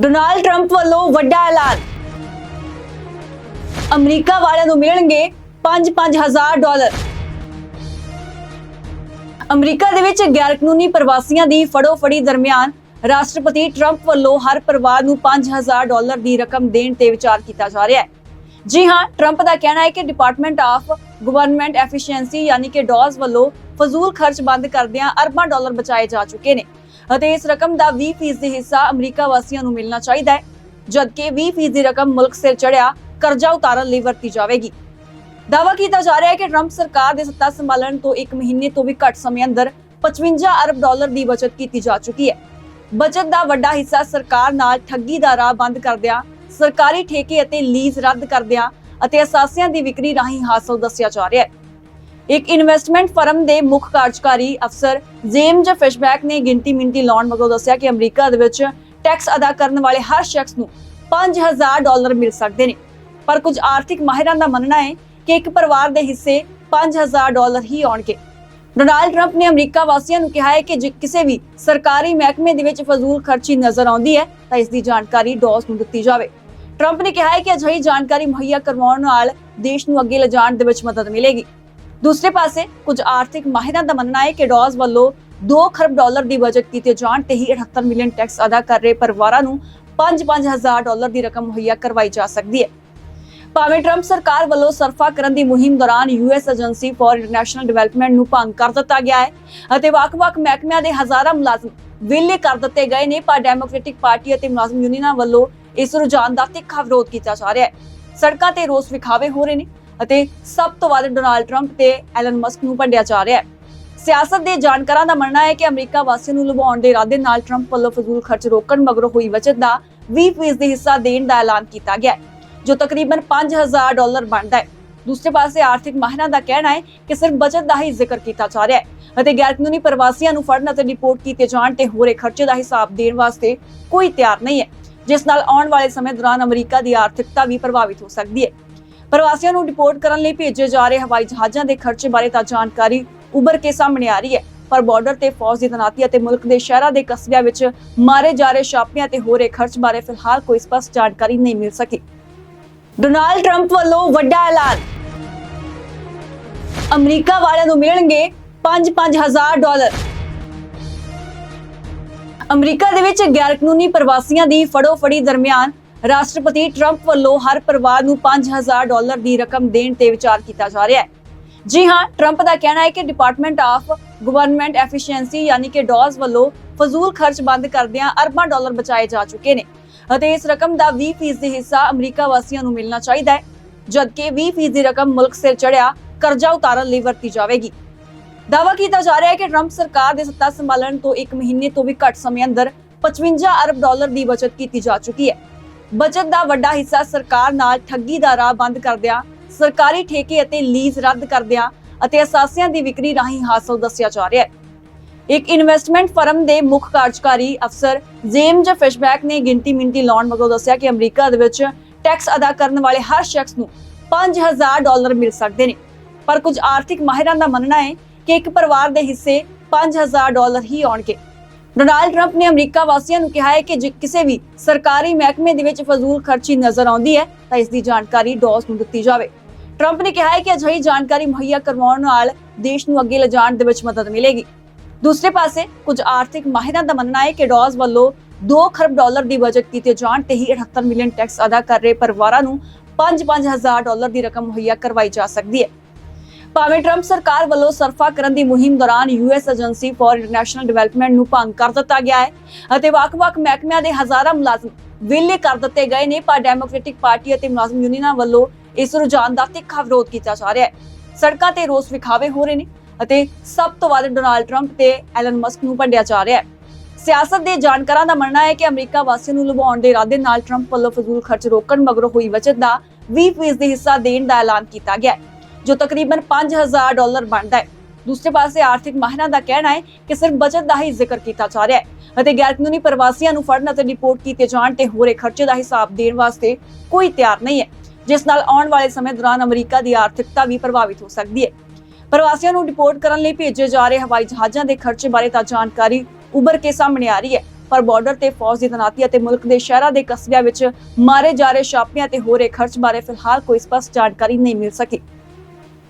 Donald Trump ਵੱਲੋਂ ਵੱਡਾ ਐਲਾਨ। ਅਮਰੀਕਾ ਵਾਲਿਆਂ ਨੂੰ ਮਿਲਣਗੇ 5-5000 ਡਾਲਰ। ਅਮਰੀਕਾ ਦੇ ਵਿੱਚ ਗੈਰ ਕਾਨੂੰਨੀ ਪ੍ਰਵਾਸੀਆਂ ਦੀ ਫੜੋ-ਫੜੀ ਦਰਮਿਆਨ ਰਾਸ਼ਟਰਪਤੀ ਟਰੰਪ ਵੱਲੋਂ ਹਰ ਪਰਿਵਾਰ ਨੂੰ 5000 ਡਾਲਰ ਦੀ ਰਕਮ ਦੇਣ ਤੇ ਵਿਚਾਰ ਕੀਤਾ ਜਾ ਰਿਹਾ ਹੈ। ਜੀ ਹਾਂ, ਟਰੰਪ ਦਾ ਕਹਿਣਾ ਹੈ ਕਿ ਡਿਪਾਰਟਮੈਂਟ ਆਫ ਗਵਰਨਮੈਂਟ ਐਫੀਸ਼ੀਐਂਸੀ ਯਾਨੀ ਕਿ ਡੌਜ਼ ਵੱਲੋਂ ਫਜ਼ੂਲ ਖਰਚ ਬੰਦ ਕਰਦਿਆਂ ਅਰਬਾਂ ਡਾਲਰ ਬਚਾਏ ਜਾ ਚੁੱਕੇ ਨੇ। ਅਤੇ ਇਸ ਰਕਮ ਦਾ 20% ਹਿੱਸਾ ਅਮਰੀਕਾ ਵਾਸੀਆਂ ਨੂੰ ਮਿਲਣਾ ਚਾਹੀਦਾ ਹੈ, ਜਦਕਿ 20% ਦੀ ਰਕਮ ਮੁਲਕ ਸਿਰ ਚੜਿਆ ਕਰਜ਼ਾ ਉਤਾਰਨ ਲਈ ਵਰਤੀ ਜਾਵੇਗੀ। ਦਾਅਵਾ ਕੀਤਾ ਜਾ ਰਿਹਾ ਹੈ ਕਿ ਟਰੰਪ ਸਰਕਾਰ ਦੇ ਸੱਤਾ ਸੰਭਾਲਣ ਤੋਂ 1 ਮਹੀਨੇ ਤੋਂ ਵੀ ਘੱਟ ਸਮੇਂ ਅੰਦਰ 55 ਅਰਬ ਡਾਲਰ ਦੀ ਬਚਤ ਕੀਤੀ ਜਾ ਚੁੱਕੀ ਹੈ। ਬਚਤ ਦਾ ਵੱਡਾ ਹਿੱਸਾ ਸਰਕਾਰ ਨਾਲ ਠੱਗੀ ਦਾ ਰਾਹ ਬੰਦ ਕਰਦਿਆਂ, ਸਰਕਾਰੀ ਠੇਕੇ ਅਤੇ ਲੀਜ਼ ਰੱਦ ਕਰਦਿਆਂ ਅਤੇ ਅਸਾਸਿਆਂ ਦੀ ਵਿਕਰੀ ਰਾਹੀਂ ਹਾਸਲ ਦੱਸਿਆ ਜਾ ਰਿਹਾ ਹੈ। ਇੱਕ ਇਨਵੈਸਟਮੈਂਟ ਫਰਮ ਦੇ ਮੁੱਖ ਕਾਰਜਕਾਰੀ ਅਫਸਰ ਜੇਮਜ਼ ਫਿਸ਼ਬੈਕ ਨੇ ਗਿਣਤੀ ਮਿੰਟੀ ਲਾਉਣ ਮਗਰੋਂ ਦੱਸਿਆ ਕਿ ਅਮਰੀਕਾ ਦੇ ਵਿੱਚ ਟੈਕਸ ਅਦਾ ਕਰਨ ਵਾਲੇ ਹਰ ਸ਼ਖਸ ਨੂੰ 5000 ਡਾਲਰ ਮਿਲ ਸਕਦੇ ਨੇ। ਪਰ ਕੁਝ ਆਰਥਿਕ ਮਾਹਿਰਾਂ ਦਾ ਮੰਨਣਾ ਹੈ ਕਿ ਇੱਕ ਪਰਿਵਾਰ ਦੇ ਹਿੱਸੇ 5000 ਡਾਲਰ ਹੀ ਆਉਣਗੇ। ਡੋਨਾਲਡ ਟਰੰਪ ਨੇ ਅਮਰੀਕਾ ਵਾਸੀਆਂ ਨੂੰ ਕਿਹਾ ਹੈ ਕਿ ਜੇ ਕਿਸੇ ਵੀ ਸਰਕਾਰੀ ਮਹਿਕਮੇ ਦੇ ਵਿੱਚ ਫਜ਼ੂਲ ਖਰਚੀ ਨਜ਼ਰ ਆਉਂਦੀ ਹੈ, ਤਾਂ ਇਸ ਦੀ ਜਾਣਕਾਰੀ ਡੌਸ ਨੂੰ ਦਿੱਤੀ ਜਾਵੇ। ਟਰੰਪ ਨੇ ਕਿਹਾ ਹੈ ਕਿ ਅਜਿਹੀ ਜਾਣਕਾਰੀ ਮੁਹੱਈਆ ਕਰਵਾਉਣ ਨਾਲ ਦੇਸ਼ ਨੂੰ ਅੱਗੇ ਲਿਜਾਣ ਦੇ ਵਿੱਚ ਮਦਦ ਮਿਲੇਗੀ। ਦੂਸਰੇ ਪਾਸੇ ਕੁਝ ਆਰਥਿਕ ਮਾਹਿਰਾਂ ਦਾ ਮੰਨਣਾ ਹੈ ਕਿ ਡੌਸ ਵੱਲੋਂ 2 ਖਰਬ ਡਾਲਰ ਦੀ ਬਜਟ ਕੀਤੇ ਜਾਣ ਤੇ ਹੀ 78 ਮਿਲੀਅਨ ਟੈਕਸ ਅਦਾ ਕਰ ਰਹੇ ਪਰਿਵਾਰਾਂ ਨੂੰ 5-5000 ਡਾਲਰ ਦੀ ਰਕਮ ਮੁਹੱਈਆ ਕਰਵਾਈ ਜਾ ਸਕਦੀ ਹੈ। ਭਾਵੇਂ ਟਰੰਪ ਸਰਕਾਰ ਵੱਲੋਂ ਸਰਫਾ ਕਰਨ ਦੀ ਮੁਹਿੰਮ ਦੌਰਾਨ US agency for international development ਨੂੰ ਭੰਗ ਕਰ ਦਿੱਤਾ ਗਿਆ ਹੈ ਅਤੇ ਵੱਖ-ਵੱਖ ਮਹਿਕਮਿਆਂ ਦੇ ਹਜ਼ਾਰਾਂ ਮੁਲਾਜ਼ਮ ਵਿਲੇ ਕਰ ਦਿੱਤੇ ਗਏ ਨੇ, ਪਰ ਡੈਮੋਕ੍ਰੈਟਿਕ ਪਾਰਟੀ ਅਤੇ ਮੁਲਾਜ਼ਮ ਯੂਨੀਅਨਾਂ ਵੱਲੋਂ ਇਸ ਰੁਝਾਨ ਦਾ ਤਿੱਖਾ ਵਿਰੋਧ ਕੀਤਾ ਜਾ ਰਿਹਾ ਹੈ। ਸੜਕਾਂ ਤੇ ਰੋਸ ਵਿਖਾਵੇ ਹੋ ਰਹੇ ਨੇ। ਅਤੇ ਸਭ ਤੋਂ ਵੱਧ ਡੋਨਾਲਡ ਟਰੰਪ ਤੇ ਐਲਨ ਮਸਕ ਨੂੰ ਭੰਡਿਆ ਜਾ ਰਿਹਾ ਹੈ। ਸਿਆਸਤ ਦੇ ਜਾਣਕਾਰਾਂ ਦਾ ਮੰਨਣਾ ਹੈ ਕਿ ਅਮਰੀਕਾ ਵਾਸੀਆਂ ਨੂੰ ਲੁਭਾਉਣ ਦੇ ਇਰਾਦੇ ਨਾਲ ਟਰੰਪ ਵੱਲੋਂ ਫਜ਼ੂਲ ਖਰਚ ਰੋਕਣ ਮਗਰੋਂ ਹੋਈ ਬਚਤ ਦਾ 20% ਦੀ ਹਿੱਸਾ ਦੇਣ ਦਾ ਐਲਾਨ ਕੀਤਾ ਗਿਆ ਜੋ ਤਕਰੀਬਨ 5000 ਡਾਲਰ ਬਣਦਾ ਹੈ। ਦੂਸਰੇ ਪਾਸੇ ਆਰਥਿਕ ਮਾਹਿਰਾਂ ਦਾ ਕਹਿਣਾ ਹੈ ਕਿ ਸਿਰਫ ਬਚਤ ਦਾ ਹੀ ਜ਼ਿਕਰ ਕੀਤਾ ਜਾ ਰਿਹਾ ਹੈ ਅਤੇ ਗੈਰ ਕਾਨੂੰਨੀ ਪ੍ਰਵਾਸੀਆਂ ਨੂੰ ਫੜਨ ਅਤੇ ਰਿਪੋਰਟ ਕੀਤੇ ਜਾਣ ਤੇ ਹੋਰੇ ਖਰਚੇ ਦਾ ਹਿਸਾਬ ਦੇਣ ਵਾਸਤੇ ਕੋਈ ਤਿਆਰ ਨਹੀਂ ਹੈ, ਜਿਸ ਨਾਲ ਆਉਣ ਵਾਲੇ ਸਮੇਂ ਦੌਰਾਨ ਅਮਰੀਕਾ ਦੀ ਆਰਥਿਕਤਾ ਵੀ ਪ੍ਰਭਾਵਿਤ ਹੋ ਸਕਦੀ ਹੈ। ਪ੍ਰਵਾਸੀਆਂ ਨੂੰ ਡਿਪੋਰਟ ਕਰਨ ਲਈ ਭੇਜੇ ਜਾ ਰਹੇ ਹਵਾਈ ਜਹਾਜ਼ਾਂ ਦੇ ਖਰਚੇ ਬਾਰੇ ਤਾਂ ਜਾਣਕਾਰੀ ਉੱਭਰ ਕੇ ਸਾਹਮਣੇ ਆ ਰਹੀ ਹੈ। ਪਰ ਬਾਰਡਰ ਤੇ ਫੌਜ ਦੀ ਤੈਨਾਤੀ ਅਤੇ ਮੁਲਕ ਦੇ ਸ਼ਹਿਰਾਂ ਦੇ ਕਸਬਿਆਂ ਵਿੱਚ ਮਾਰੇ ਜਾ ਰਹੇ ਛਾਪਿਆਂ ਤੇ ਹੋਰੇ ਖਰਚ ਬਾਰੇ ਫਿਲਹਾਲ ਕੋਈ ਸਪਸ਼ਟ ਜਾਣਕਾਰੀ ਨਹੀਂ ਮਿਲ ਸਕੀ। ਡੋਨਾਲਡ ਟਰੰਪ ਵੱਲੋਂ ਵੱਡਾ ਐਲਾਨ। ਅਮਰੀਕਾ ਵਾਲਿਆਂ ਨੂੰ ਮਿਲਣਗੇ 5-5000 ਡਾਲਰ। ਅਮਰੀਕਾ ਦੇ ਵਿੱਚ ਗੈਰ ਕਾਨੂੰਨੀ ਪ੍ਰਵਾਸੀਆਂ ਦੀ ਫੜੋ-ਫੜੀ ਦਰਮਿਆਨ ਰਾਸ਼ਟਰਪਤੀ ਟਰੰਪ ਵੱਲੋਂ ਹਰ ਪਰਿਵਾਰ ਨੂੰ 5000 ਡਾਲਰ ਦੀ ਰਕਮ ਦੇਣ ਤੇ ਵਿਚਾਰ ਕੀਤਾ ਜਾ ਰਿਹਾ ਹੈ। ਜੀ ਹਾਂ, ਟਰੰਪ ਦਾ ਕਹਿਣਾ ਹੈ ਕਿ ਡਿਪਾਰਟਮੈਂਟ ਆਫ ਗਵਰਨਮੈਂਟ ਐਫੀਸ਼ੀਐਂਸੀ ਯਾਨੀ ਕਿ ਡੌਜ਼ ਵੱਲੋਂ ਫਜ਼ੂਲ ਖਰਚ ਬੰਦ ਕਰਦਿਆਂ ਅਰਬਾਂ ਡਾਲਰ ਬਚਾਏ ਜਾ ਚੁੱਕੇ ਨੇ ਅਤੇ ਇਸ ਰਕਮ ਦਾ 20% ਦੀ ਹਿੱਸਾ ਅਮਰੀਕਾ ਵਾਸੀਆਂ ਨੂੰ ਮਿਲਣਾ ਚਾਹੀਦਾ ਹੈ, ਜਦਕਿ 20% ਦੀ ਰਕਮ ਮੁਲਕ ਸਿਰ ਚੜਿਆ ਕਰਜ਼ਾ ਉਤਾਰਨ ਲਈ ਵਰਤੀ ਜਾਵੇਗੀ। ਦਾਅਵਾ ਕੀਤਾ ਜਾ ਰਿਹਾ ਹੈ ਕਿ ਟਰੰਪ ਸਰਕਾਰ ਦੇ ਸੱਤਾ ਸੰਭਾਲਣ ਤੋਂ 1 ਮਹੀਨੇ ਤੋਂ ਵੀ ਘੱਟ ਸਮੇਂ ਅੰਦਰ 55 ਅਰਬ ਡਾਲਰ ਦੀ ਬਚਤ ਕੀਤੀ ਜਾ ਚੁੱਕੀ ਹੈ। ਬਚਤ ਦਾ ਵੱਡਾ ਹਿੱਸਾ ਸਰਕਾਰ ਨਾਲ ਠੱਗੀ ਦਾ ਰਾਹ ਬੰਦ ਕਰਦਿਆਂ, ਸਰਕਾਰੀ ਠੇਕੇ ਅਤੇ ਲੀਜ਼ ਰੱਦ ਕਰਦਿਆਂ ਅਤੇ ਅਸਾਸਿਆਂ ਦੀ ਵਿਕਰੀ ਰਾਹੀਂ ਹਾਸਲ ਦੱਸਿਆ ਜਾ ਰਿਹਾ ਹੈ। ਇੱਕ ਇਨਵੈਸਟਮੈਂਟ ਫਰਮ ਦੇ ਮੁੱਖ ਕਾਰਜਕਾਰੀ ਅਫਸਰ ਜੇਮਜ਼ ਫਿਸ਼ਬੈਕ ਨੇ ਗਿਣਤੀ ਮਿੰਟੀ ਲਾਉਣ ਮਗਰੋਂ ਦੱਸਿਆ ਕਿ ਅਮਰੀਕਾ ਦੇ ਵਿੱਚ ਟੈਕਸ ਅਦਾ ਕਰਨ ਵਾਲੇ ਹਰ ਸ਼ਖਸ ਨੂੰ 5000 ਡਾਲਰ ਮਿਲ ਸਕਦੇ ਨੇ। ਪਰ ਕੁਝ ਆਰਥਿਕ ਮਾਹਿਰਾਂ ਦਾ ਮੰਨਣਾ ਹੈ ਕਿ ਇੱਕ ਪਰਿਵਾਰ ਦੇ ਹਿੱਸੇ 5000 ਡਾਲਰ ਹੀ ਆਉਣਗੇ। ਡੋਨਾਲਡ ਟਰੰਪ ਨੇ ਅਮਰੀਕਾ ਵਾਸੀਆਂ ਨੂੰ ਕਿਹਾ ਹੈ ਕਿ ਜੇ ਕਿਸੇ ਵੀ ਸਰਕਾਰੀ ਮਹਿਕਮੇ ਦੇ ਵਿੱਚ ਫਜ਼ੂਲ ਖਰਚੀ ਨਜ਼ਰ ਆਉਂਦੀ ਹੈ, ਤਾਂ ਇਸ ਦੀ ਜਾਣਕਾਰੀ ਡੌਸ ਨੂੰ ਦਿੱਤੀ ਜਾਵੇ। ਟਰੰਪ ਨੇ ਕਿਹਾ ਹੈ ਕਿ ਅਜਿਹੀ ਜਾਣਕਾਰੀ ਮੁਹੱਈਆ ਕਰਵਾਉਣ ਨਾਲ ਦੇਸ਼ ਨੂੰ ਅੱਗੇ ਲਿਜਾਣ ਦੇ ਵਿੱਚ ਮਦਦ ਮਿਲੇਗੀ। ਦੂਸਰੇ ਪਾਸੇ, ਕੁਝ ਆਰਥਿਕ ਮਾਹਿਰਾਂ ਦਾ ਮੰਨਣਾ ਹੈ ਕਿ ਡੌਜ਼ ਵੱਲੋਂ 2 ਖਰਬ ਡਾਲਰ ਦੀ ਬਜਟ ਕੀਤੇ ਜਾਣ ਤੇ ਹੀ 78 ਮਿਲੀਅਨ ਟੈਕਸ ਅਦਾ ਕਰ ਰਹੇ ਪਰਿਵਾਰਾਂ ਨੂੰ 5-5000 ਡਾਲਰ ਦੀ ਰਕਮ ਮੁਹੱਈਆ ਕਰਵਾਈ ਜਾ ਸਕਦੀ ਹੈ। ਭਾਵੇਂ ਟਰੰਪ ਸਰਕਾਰ ਵੱਲੋਂ ਸਰਫਾ ਕਰਨ ਦੀ ਮੁਹਿੰਮ ਦੌਰਾਨ US agency for international development ਨੂੰ ਭੰਗ ਕਰ ਦਿੱਤਾ ਗਿਆ ਹੈ ਅਤੇ ਵੱਖ-ਵੱਖ ਮਹਿਕਮਿਆਂ ਦੇ ਹਜ਼ਾਰਾਂ ਮੁਲਾਜ਼ਮ ਵਿਲੇ ਕਰ ਦਿੱਤੇ ਗਏ ਨੇ, ਪਰ ਡੈਮੋਕ੍ਰੈਟਿਕ ਪਾਰਟੀ ਅਤੇ ਮੁਲਾਜ਼ਮ ਯੂਨੀਅਨਾਂ ਵੱਲੋਂ ਇਸ ਰੁਝਾਨ ਦਾ ਤਿੱਖਾ ਵਿਰੋਧ ਕੀਤਾ ਜਾ ਰਿਹਾ ਹੈ। ਸੜਕਾਂ ਤੇ ਰੋਸ ਵਿਖਾਵੇ ਹੋ ਰਹੇ ਨੇ ਅਤੇ ਸਭ ਤੋਂ ਵੱਧ ਡੋਨਾਲਡ ਟਰੰਪ ਤੇ ਐਲਨ ਮਸਕ ਨੂੰ ਭੰਡਿਆ ਜਾ ਰਿਹਾ ਹੈ। ਸਿਆਸਤ ਦੇ ਜਾਣਕਾਰਾਂ ਦਾ ਮੰਨਣਾ ਹੈ ਕਿ ਅਮਰੀਕਾ ਵਾਸੀਆਂ ਨੂੰ ਲੁਭਾਉਣ ਦੇ ਇਰਾਦੇ ਨਾਲ ਟਰੰਪ ਵੱਲੋਂ ਫਜ਼ੂਲ ਖਰਚ ਰੋਕਣ ਮਗਰੋਂ ਹੋਈ ਬਚਤ ਦਾ 20% ਹਿੱਸਾ ਦੇਣ ਦਾ ਐਲਾਨ ਕੀਤਾ ਗਿਆ ਹੈ। ਜੋ ਤਕਰੀਬਨ 5000 ਡਾਲਰ ਬਣਦਾ ਹੈ। ਦੂਸਰੇ ਪਾਸੇ ਆਰਥਿਕ ਮਾਹਿਰਾਂ ਦਾ ਕਹਿਣਾ ਹੈ ਕਿ ਸਿਰਫ ਬਚਤ ਦਾ ਹੀ ਜ਼ਿਕਰ ਕੀਤਾ ਜਾ ਰਿਹਾ ਹੈ ਅਤੇ ਗੈਰ ਪ੍ਰਵਾਸੀਆਂ ਨੂੰ ਫੜਨ ਅਤੇ ਰਿਪੋਰਟ ਕੀਤੇ ਜਾਣ ਤੇ ਹੋਰੇ ਖਰਚੇ ਦਾ ਹਿਸਾਬ ਦੇਣ ਵਾਸਤੇ ਕੋਈ ਤਿਆਰ ਨਹੀਂ ਹੈ, ਜਿਸ ਨਾਲ ਆਉਣ ਵਾਲੇ ਸਮੇਂ ਦੌਰਾਨ ਅਮਰੀਕਾ ਦੀ ਆਰਥਿਕਤਾ ਵੀ ਪ੍ਰਭਾਵਿਤ ਹੋ ਸਕਦੀ ਹੈ। ਪ੍ਰਵਾਸੀਆਂ ਨੂੰ ਰਿਪੋਰਟ ਕਰਨ ਲਈ ਭੇਜੇ ਜਾ ਰਹੇ ਹਵਾਈ ਜਹਾਜ਼ਾਂ ਦੇ ਖਰਚੇ ਬਾਰੇ ਤਾਂ ਜਾਣਕਾਰੀ ਉੱਭਰ ਕੇ ਸਾਹਮਣੇ ਆ ਰਹੀ ਹੈ, ਪਰ ਬਾਰਡਰ ਤੇ ਫੌਜ ਦੀ ਤੈਨਾਤੀ ਅਤੇ ਮੁਲਕ ਦੇ ਸ਼ਹਿਰਾਂ ਦੇ ਕਸਬਿਆਂ ਵਿੱਚ ਮਾਰੇ ਜਾ ਰਹੇ ਛਾਪਿਆਂ ਤੇ ਹੋ ਰਹੇ ਖਰਚ ਬਾਰੇ ਫਿਲਹਾਲ ਕੋਈ ਸਪਸ਼ਟ ਜਾਣਕਾਰੀ ਨਹੀਂ ਮਿਲ ਸਕੀ।